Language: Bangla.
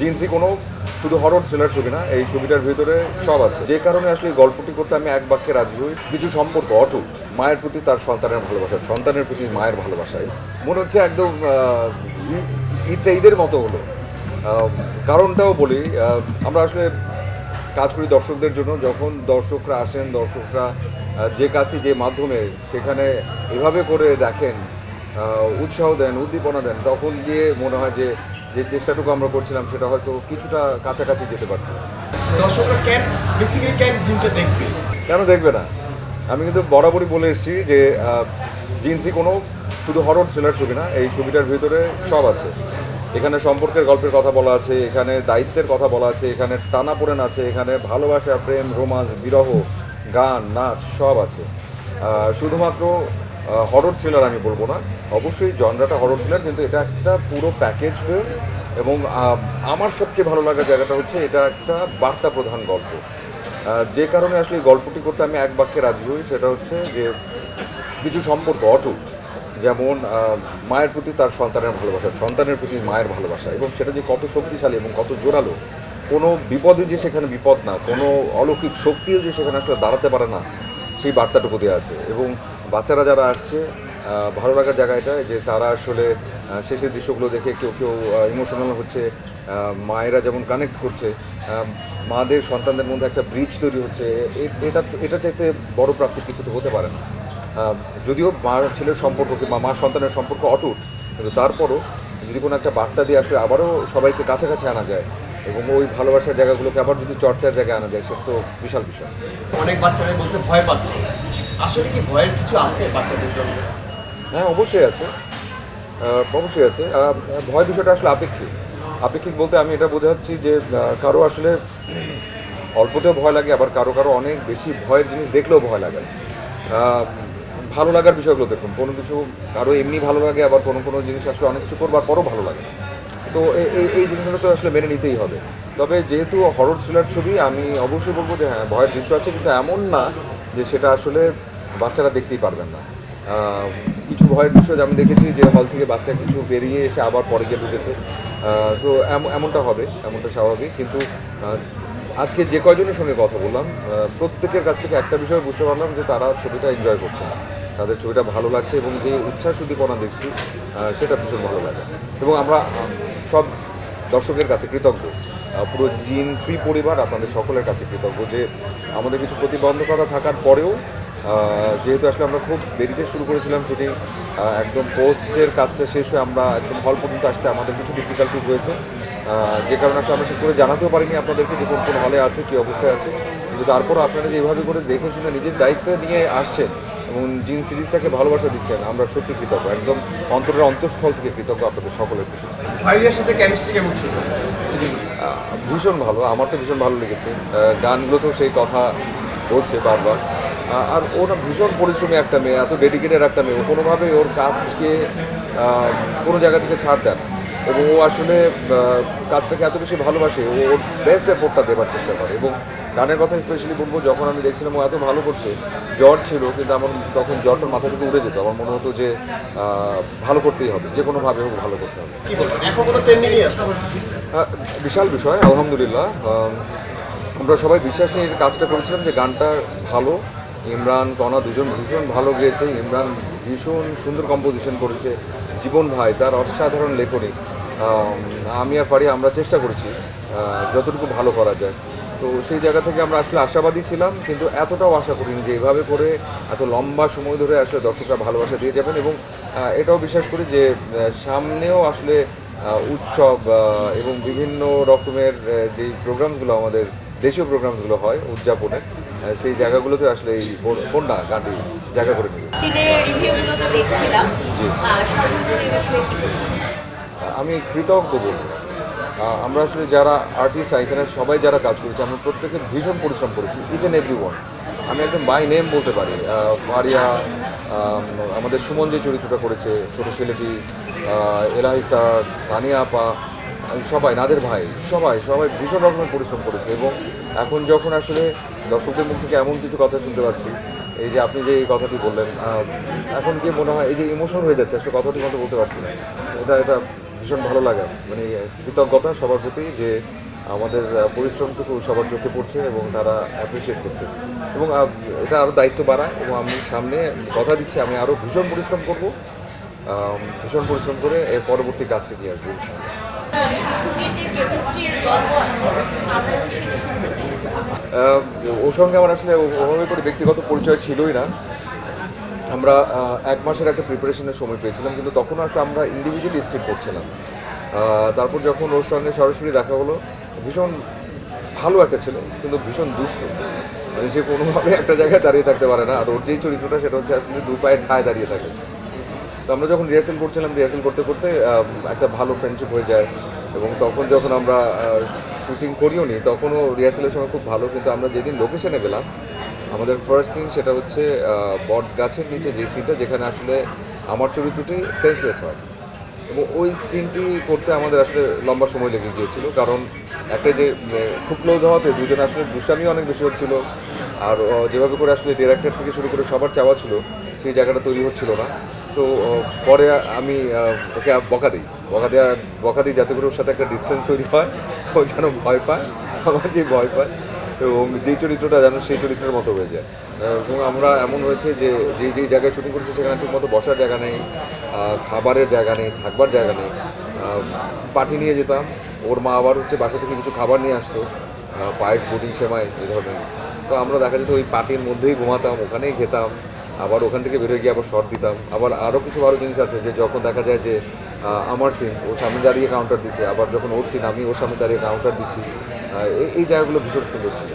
জিনসি কোনো শুধু হরর থ্রিলার ছবি না, এই ছবিটার ভিতরে সব আছে। যে কারণে আসলে গল্পটি করতে আমি এক বাক্যে রাজি হই, কিছু সম্পর্ক অটুট। মায়ের প্রতি তার সন্তানের ভালোবাসা, সন্তানের প্রতি মায়ের ভালোবাসায় মনে হচ্ছে একদম ঈদটা ঈদের মতো হলো। কারণটাও বলি আমরা আসলে কাজ করি দর্শকদের জন্য। যখন দর্শকরা আসেন, দর্শকরা যে কাজটি যে মাধ্যমে সেখানে এভাবে করে দেখেন উৎসাহ দেন উদ্দীপনা দেন তখন গিয়ে মনে হয় যে যে চেষ্টাটুকু আমরা করছিলাম সেটা হয়তো কিছুটা কাছাকাছি যেতে পারছি। দর্শকরা কেন বেসিক্যালি কেন জিমটা দেখবে। কেন দেখবে না? আমি কিন্তু বরাবরই বলে এসেছি যে জিনসি কোনো শুধু হরর থ্রিলার ছবি না এই ছবিটার ভিতরে সব আছে। এখানে সম্পর্কের গল্পের কথা বলা আছে এখানে দায়িত্বের কথা বলা আছে এখানে টানাপোড়েন আছে এখানে ভালোবাসা প্রেম রোমাঞ্চ বিরহ গান নাচ সব আছে। শুধুমাত্র হরর থ্রিলার আমি বলব না। অবশ্যই জনরাটা হরর থ্রিলার কিন্তু এটা একটা পুরো প্যাকেজ ফিল্ম এবং আমার সবচেয়ে ভালো লাগার জায়গাটা হচ্ছে এটা একটা বার্তা প্রধান গল্প যে কারণে আসলে গল্পটি করতে আমি এক বাক্যে রাজি হই, সেটা হচ্ছে যে কিছু সম্পর্ক অটুট। যেমন মায়ের প্রতি তার সন্তানের ভালোবাসা, সন্তানের প্রতি মায়ের ভালোবাসা এবং সেটা যে কত শক্তিশালী এবং কত জোরালো, কোনো বিপদে যে সেখানে বিপদ না, কোনো অলৌকিক শক্তিও যে সেখানে আসলে দাঁড়াতে পারে না, সেই বার্তাটুকু দেওয়া আছে। এবং বাচ্চারা যারা আসছে ভালো লাগার জায়গা এটা যে তারা আসলে শেষের দৃশ্যগুলো দেখে কেউ কেউ ইমোশনাল হচ্ছে মায়েরা যেমন কানেক্ট করছে মাদের, সন্তানদের মধ্যে একটা ব্রিজ তৈরি হচ্ছে এটা এটা চাইতে বড় প্রাপ্তি কিছু তো হতে পারে না। যদিও মা ছেলের সম্পর্ক, কিংবা মা সন্তানের সম্পর্ক অটুট, কিন্তু তারপরও যদি কোনো একটা বার্তা দিয়ে আসলে আবারও সবাইকে কাছাকাছি আনা যায়, এবং ওই ভালোবাসার জায়গাগুলোকে আবার যদি চর্চার জায়গায় আনা যায় সেটা তো বিশাল বিষয়। অনেক বাচ্চারা বলছে ভয় পাচ্ছে। আসলে কি ভয়ের কিছু আছে বাচ্চাদের জন্য? হ্যাঁ অবশ্যই আছে। অবশ্যই আছে। ভয় বিষয়টা আসলে আপেক্ষিক। আপেক্ষিক বলতে আমি এটা বোঝাচ্ছি যে কারও আসলে অল্পতেও ভয় লাগে, আবার কারও কারও অনেক বেশি ভয়ের জিনিস দেখলেও ভয় লাগে। ভালো লাগার বিষয়গুলো দেখুন। কোনো কিছু কারও এমনি ভালো লাগে, আবার কোনো কোনো জিনিস আসলে অনেক কিছু করবার পরও ভালো লাগে। তো এই এই জিনিসগুলো তো আসলে মেনে নিতেই হবে। তবে যেহেতু হরর থ্রিলার ছবি, আমি অবশ্যই বলব যে হ্যাঁ ভয়ের দৃশ্য আছে, কিন্তু এমন না যে সেটা আসলে বাচ্চারা দেখতেই পারবেন না। কিছু ভয়ের বিষয় আমি দেখেছি যে হল থেকে বাচ্চা কিছু বেরিয়ে এসে আবার পরে গিয়ে ঢুকেছে। তো এম- এমনটা হবে, এমনটা স্বাভাবিক। কিন্তু আজকে যে কয়জনের সঙ্গে কথা বললাম প্রত্যেকের কাছ থেকে একটা বিষয় বুঝতে পারলাম যে তারা ছবিটা এনজয় করছে না। তাদের ছবিটা ভালো লাগছে এবং যে উচ্ছ্বাস উদ্দীপনা দেখছি সেটা ভীষণ ভালো লাগে। এবং আমরা সব দর্শকের কাছে কৃতজ্ঞ। পুরো জিন থ্রি পরিবার আপনাদের সকলের কাছে কৃতজ্ঞ যে আমাদের কিছু প্রতিবন্ধকতা থাকার পরেও যেহেতু আসলে আমরা খুব দেরিতে শুরু করেছিলাম শুটিং একদম পোস্টের কাজটা শেষ হয়ে আমরা একদম হল পর্যন্ত আসতে আমাদের কিছু ডিফিকাল্টিস হয়েছে যে কারণে আসলে আমরা ঠিক করে জানাতেও পারিনি আপনাদেরকে যে কোন কোন হলে আছে কী অবস্থায় আছে। কিন্তু তারপর আপনারা যে এইভাবে করে দেখে শুনে নিজের দায়িত্ব নিয়ে আসছেন এবং জিন সিরিজটাকে ভালোবাসা দিচ্ছেন আমরা সত্যি কৃতজ্ঞ। একদম অন্তরের অন্তঃস্থল থেকে কৃতজ্ঞ আপনাদের সকলের প্রতি। ভাইয়ের সাথে কেমিস্ট্রি কেমন ছিল? ভীষণ ভালো। আমার তো ভীষণ ভালো লেগেছে। আহ, গানগুলোতেও সেই কথা বলছে বারবার। আর ও না ভীষণ পরিশ্রমী একটা মেয়ে এত ডেডিকেটেড একটা মেয়ে। ও কোনোভাবে ওর কাজকে কোনো জায়গা থেকে ছাড় দেন এবং ও আসলে কাজটাকে এত বেশি ভালোবাসে ও ওর বেস্ট এফোর্টটা দেওয়ার চেষ্টা করে। এবং গানের কথা স্পেশালি বলব যখন আমি দেখছিলাম ও এত ভালো করছে জ্বর ছিল কিন্তু আমার তখন জ্বরটার মাথা থেকে উড়ে যেত। আমার মনে হতো যে ভালো করতেই হবে যে কোনোভাবে হোক ভালো করতে হবে। বিশাল বিষয় আলহামদুলিল্লাহ। আমরা সবাই বিশ্বাস নিয়ে কাজটা করেছিলাম যে গানটা ভালো ইমরান কণা দুজন ভীষণ ভালো গেয়েছে ইমরান ভীষণ সুন্দর কম্পোজিশন করেছে। জীবন ভাই তার অসাধারণ লেখনী। আম, আর ফারি আমরা চেষ্টা করেছি যতটুকু ভালো করা যায়। তো সেই জায়গা থেকে আমরা আসলে আশাবাদী ছিলাম কিন্তু এতটাও আশা করিনি যে এভাবে করে এত লম্বা সময় ধরে আসলে দর্শকরা ভালোবাসা দিয়ে যাবেন এবং এটাও বিশ্বাস করি যে সামনেও আসলে উৎসব এবং বিভিন্ন রকমের আহ, যেই প্রোগ্রামগুলো আমাদের দেশীয় প্রোগ্রামগুলো হয় উদযাপনের আহ, সেই জায়গাগুলোতে আসলে এই বন- বন্যা গানটি জায়গা করে নেবে? আমি কৃতজ্ঞ বলব। আমরা আসলে যারা আর্টিস্ট এখানে সবাই যারা কাজ করেছে আমরা প্রত্যেকে ভীষণ পরিশ্রম করেছি ইচ অ্যান্ড এভরি ওয়ান আমি একদম বাই নেম বলতে পারি। ফারিয়া আমাদের সুমন যে চরিত্রটা করেছে ছোট ছেলেটি এলাহিসা তানিয়া আপা সবাই, নাদের ভাই, সবাই সবাই ভীষণ রকমের পরিশ্রম করেছে এবং এখন যখন আসলে দর্শকদের মুখ থেকে এমন কিছু কথা শুনতে পাচ্ছি, এই যে আপনি যে এই কথাটি বললেন এখন গিয়ে মনে হয় এই যে ইমোশন হয়ে যাচ্ছে, আসলে কথাটি মতো বলতে পারছি না। এটা এটা ভীষণ ভালো লাগা মানে কৃতজ্ঞতা সবার প্রতি যে আমাদের পরিশ্রমটুকু সবার চোখে পড়ছে এবং তারা অ্যাপ্রিসিয়েট করছে। এবং এটা আরও দায়িত্ব বাড়ায় এবং আমি সামনে কথা দিচ্ছি, আমি আরও ভীষণ পরিশ্রম করব। ভীষণ পরিশ্রম করে এর পরবর্তী কাজটি নিয়ে আসব ওর সঙ্গে আমার আসলে ওভাবে করে ব্যক্তিগত পরিচয় ছিলই না। আমরা এক মাসের একটা প্রিপারেশনের সময় পেয়েছিলাম, কিন্তু তখন আসলে আমরা ইন্ডিভিজুয়ালি স্ক্রিপ্ট করছিলাম। তারপর যখন ওর সঙ্গে সরাসরি দেখা হলো, ভীষণ ভালো একটা ছেলে, কিন্তু ভীষণ দুষ্ট। মানে সে কোনোভাবে একটা জায়গায় দাঁড়িয়ে থাকতে পারে না, আর ওর যেই চরিত্রটা সেটা হচ্ছে আসলে দু পায়ে ঠায় দাঁড়িয়ে থাকে। তো আমরা যখন রিহার্সেল করছিলাম রিহার্সেল করতে করতে একটা ভালো ফ্রেন্ডশিপ হয়ে যায় এবং তখন যখন আমরা শুটিং করিও নি, তখনও রিহার্সেলের সময় খুব ভালো, কিন্তু আমরা যেদিন লোকেশনে গেলাম, আমাদের ফার্স্ট সিন সেটা হচ্ছে বট গাছের নিচে যে সিনটা যেখানে আসলে আমার চরিত্রটি সেন্সলেস হয়। এবং ওই সিনটি করতে আমাদের আসলে লম্বা সময় লেগে গিয়েছিল, কারণ একটা যে খুব ক্লোজ হওয়াতে দুজনে আসলে দুষ্টামিও অনেক বেশি হচ্ছিল আর যেভাবে করে আসলে ডিরেক্টর থেকে শুরু করে সবার চাওয়া ছিল, সেই জায়গাটা তৈরি হচ্ছিল না। তো পরে আমি ওকে বকা দিই। বকা দেওয়া, বকা দিই যাতে করে ওর সাথে একটা ডিস্টেন্স তৈরি হয়। ও যেন ভয় পায়, আমাকে ভয় পায়। এবং যেই চরিত্রটা যেন সেই চরিত্রের মতো হয়ে যায়। এবং আমরা এমন হয়েছে যে যেই যেই জায়গায় শুটিং করেছি সেখানে ঠিক মতো বসার জায়গা নেই খাবারের জায়গা নেই, থাকবার জায়গা নেই। পার্টি নিয়ে যেতাম, ওর মা আবার হচ্ছে বাসা থেকে কিছু খাবার নিয়ে আসতো পায়েস বুটি সেমাই এই ধরনের। তো আমরা দেখা যেত ওই পার্টির মধ্যেই ঘুমাতাম, ওখানেই খেতাম, আবার ওখান থেকে বেরোয় গিয়ে আবার শর্ট দিতাম। আবার আরও কিছু ভালো জিনিস আছে যে যখন দেখা যায় যে আমার সিন ও সামনে দাঁড়িয়ে কাউন্টার দিচ্ছে, আবার যখন ওর সিন আমি ওর সামনে দাঁড়িয়ে কাউন্টার দিচ্ছি। এই জায়গাগুলো ভীষণ সুন্দর ছিল।